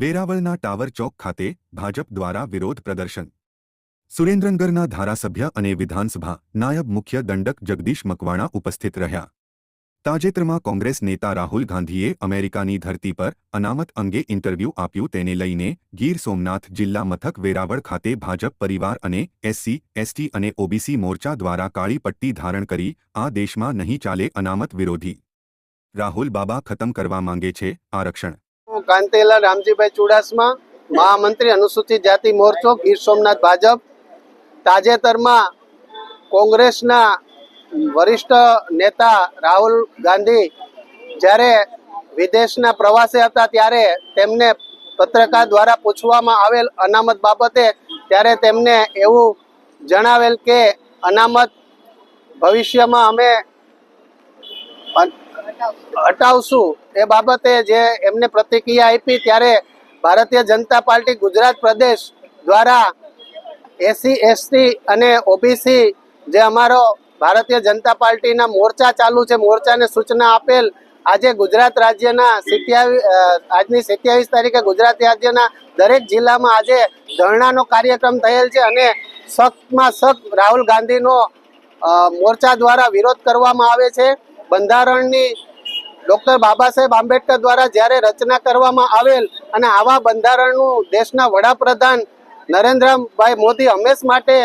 વેરાવળના tower ચોક ખાતે ભાજપ દ્વારા વિરોધ પ્રદર્શન. સુરેન્દ્રનગરના ધારાસભ્ય અને વિધાનસભા નાયબ મુખ્ય દંડક જગદીશ મકવાણા ઉપસ્થિત રહ્યા. તાજેતરમાં કોંગ્રેસ નેતા રાહુલ ગાંધીએ અમેરિકાની ધરતી પર અનામત અંગે ઇન્ટરવ્યૂ આપ્યું તેને લઈને ગીર સોમનાથ જિલ્લા મથક વેરાવળ ખાતે ભાજપ પરિવાર અને એસસી એસટી અને ઓબીસી મોરચા દ્વારા કાળી પટ્ટી ધારણ કરી આ દેશમાં નહીં ચાલે અનામત વિરોધી. રાહુલ બાબા ખતમ કરવા માંગે છે આરક્ષણ. હું કાંતિલાલ રામજીભાઈ ચુડાસમા, મહામંત્રી અનુસૂચિત જાતિ મોરચો, ગીર સોમનાથ ભાજપ. તાજેતરમાં કોંગ્રેસના વરિષ્ઠ નેતા રાહુલ ગાંધી જ્યારે વિદેશના પ્રવાસે હતા ત્યારે તેમને પત્રકાર દ્વારા પૂછવામાં આવેલ અનામત બાબતે ત્યારે તેમને એવું જણાવેલ કે અનામત ભવિષ્યમાં અમે હટાવશું. એ બાબતે જે એમને પ્રતિક્રિયા આપી ત્યારે ભારતીય જનતા પાર્ટી ગુજરાત પ્રદેશ દ્વારા એસસી એસટી અને ઓબીસી જે અમારો ભારતીય જનતા પાર્ટીના મોરચા ચાલુ છે, મોરચાને સૂચના આપેલ. આજે ગુજરાત રાજ્યના સિત્યાવીસ આજની સત્યાવીસ તારીખે ગુજરાત રાજ્યના દરેક જિલ્લામાં આજે ધરણાનો કાર્યક્રમ થયેલ છે અને સખમાં સખ્ત રાહુલ ગાંધીનો મોરચા દ્વારા વિરોધ કરવામાં આવે છે. બંધારણની ડૉક્ટર બાબા સાહેબ આંબેડકર દ્વારા જ્યારે રચના કરવામાં આવેલ અને આવા બંધારણનું દેશના વડાપ્રધાન નરેન્દ્રભાઈ મોદી હંમેશ માટે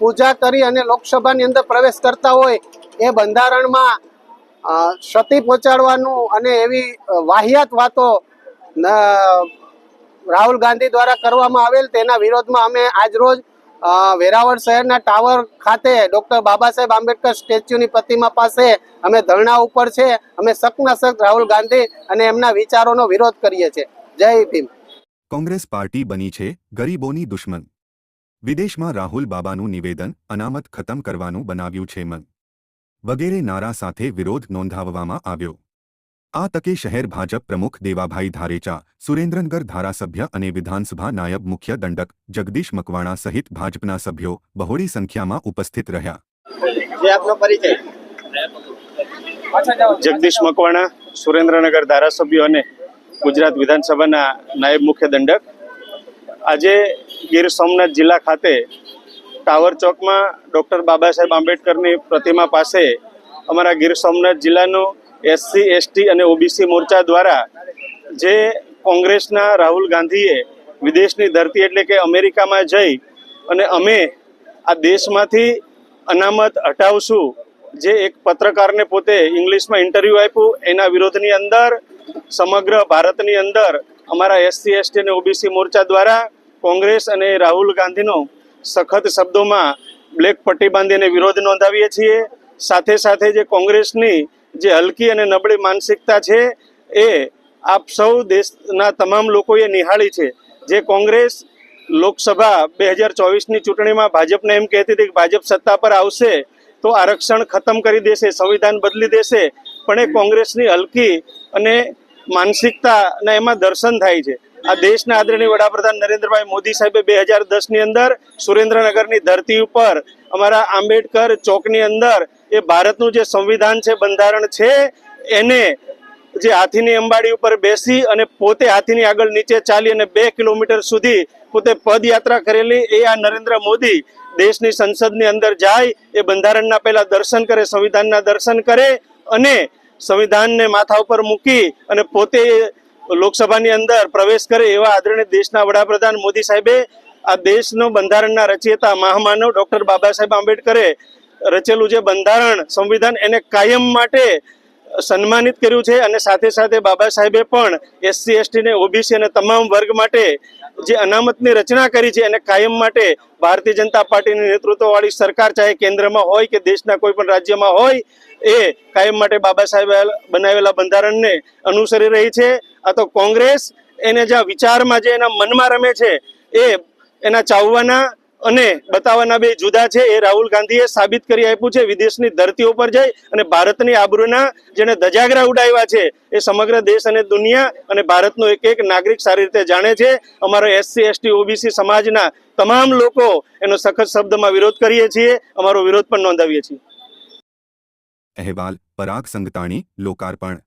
પૂજા કરી અને લોકસભાની અંદર પ્રવેશ કરતા હોય એ બંધારણમાં ક્ષતિ પહોંચાડવાનું અને એવી વાહિયાત વાતો રાહુલ ગાંધી દ્વારા કરવામાં આવેલ તેના વિરોધમાં અમે આજરોજ અ, વેરાવળ શહેરના ટાવર ખાતે ડોક્ટર બાબા સાહેબ આંબેડકર સ્ટેચ્યુની પ્રતિમા પાસે અમે ધરણા ઉપર છે. અમે સખ્ત રાહુલ ગાંધી અને એમના વિચારોનો વિરોધ કરીએ છીએ. જય ભીમ. કોંગ્રેસ પાર્ટી બની છે ગરીબોની દુશ્મન. વિદેશમાં રાહુલ બાબાનું નિવેદન અનામત ખતમ કરવાનું બનાવ્યું છે મન. વગેરે નારા સાથે વિરોધ નોંધાવવામાં આવ્યો. આ તકે શહેર ભાજપ પ્રમુખ દેવાભાઈ ધારેચા સુરેન્દ્રનગર ધારાસભ્ય અને વિધાનસભા નાયબ મુખ્ય દંડક જગદીશ મકવાણા સહિત ભાજપના સભ્યો બહોળી સંખ્યામાં ઉપસ્થિત રહ્યા. જે આપનો પરિચય? જગદીશ મકવાણા સુરેન્દ્રનગર ધારાસભ્ય અને ગુજરાત વિધાનસભાના નાયબ મુખ્ય દંડક. આજે ગીર સોમનાથ જિલ્લા ખાતે ટાવર ચોકમાં ડૉક્ટર બાબા સાહેબ આંબેડકરની પ્રતિમા પાસે અમારા ગીર સોમનાથ જિલ્લાનું એસસી, એસટી અને ઓબીસી મોરચા દ્વારા જે કોંગ્રેસના રાહુલ ગાંધીએ વિદેશની ધરતી એટલે કે અમેરિકામાં જઈ અને અમે આ દેશમાંથી અનામત હટાવશું, જે એક પત્રકારને પોતે ઇંગ્લિશમાં ઇન્ટરવ્યૂ આપ્યું, એના વિરોધની અંદર, સમગ્ર ભારતની અંદર અમારા એસસી, એસટી અને ઓબીસી મોરચા દ્વારા કોંગ્રેસ અને રાહુલ ગાંધીનો સખત શબ્દોમાં બ્લેક પટ્ટી બાંધીને વિરોધ નોંધાવીએ છીએ. સાથે સાથે જે કોંગ્રેસની જે હલકી અને નબળી માનસિકતા છે એ આપ સૌ દેશના તમામ લોકોએ નિહાળી છે. જે કોંગ્રેસ લોકસભા બે હજાર ચોવીસની ચૂંટણીમાં ભાજપને એમ કહેતી હતી કે ભાજપ સત્તા પર આવશે તો આરક્ષણ ખતમ કરી દેશે, સંવિધાન બદલી દેશે, પણ એ કોંગ્રેસની હલકી અને માનસિકતાના એમાં દર્શન થાય છે. આ દેશના આદરણીય વડાપ્રધાન નરેન્દ્રભાઈ મોદી સાહેબે બે હજાર દસની અંદર સુરેન્દ્રનગરની ધરતી ઉપર અમારા આંબેડકર ચોકની અંદર એ ભારતનું જે સંવિધાન છે, બંધારણ છે, એને જે હાથીની અંબાડી ઉપર બેસી અને પોતે હાથીની આગળ નીચે ચાલી અને બે કિલોમીટર સુધી પોતે પદયાત્રા કરેલી, એ આ નરેન્દ્ર મોદી દેશની સંસદની અંદર જાય, એ બંધારણના પહેલા દર્શન કરે, સંવિધાનના દર્શન કરે અને સંવિધાનને માથા ઉપર મૂકી અને પોતે લોકસભાની અંદર પ્રવેશ કરે એવા આદરણીય દેશના વડાપ્રધાન મોદી સાહેબે આ દેશનો બંધારણના રચયિતા મહામાનવ ડોક્ટર બાબા સાહેબ આંબેડકરે રચેલું જે બંધારણ સંવિધાન એને કાયમ માટે સન્માનિત કર્યું છે અને સાથે સાથે બાબા સાહેબે પણ એસસી એસટી ને ઓબીસી અને તમામ વર્ગ માટે જે અનામતની રચના કરી છે એને કાયમ માટે ભારતીય જનતા પાર્ટીની નેતૃત્વવાળી સરકાર ચાહે કેન્દ્રમાં હોય કે દેશના કોઈ પણ રાજ્યમાં હોય એ કાયમ માટે બાબા સાહેબે બનાવેલા બંધારણને અનુસરી રહી છે. આ તો કોંગ્રેસ એને જ્યાં વિચારમાં જે એના મનમાં રમે છે એ એના ચાવવાના અને બતાવવાના બે જુદા છે, એ રાહુલ ગાંધીએ સાબિત કરી આપ્યું છે, વિદેશની ધરતી ઉપર જઈ અને ભારતની આબરૂના જેને ધજાગરા ઉડાવ્યા છે, એ સમગ્ર દેશ અને દુનિયા અને ભારતનો એક એક નાગરિક સારી રીતે જાણે છે. અમારો એસસી, એસટી, ઓબીસી સમાજના તમામ લોકો એનો સખત શબ્દમાં વિરોધ કરીએ છીએ, અમારો વિરોધ પણ નોંધાવીએ છીએ. અહેવાલ, પરાગ સંગતાણી, લોકાર્પણ.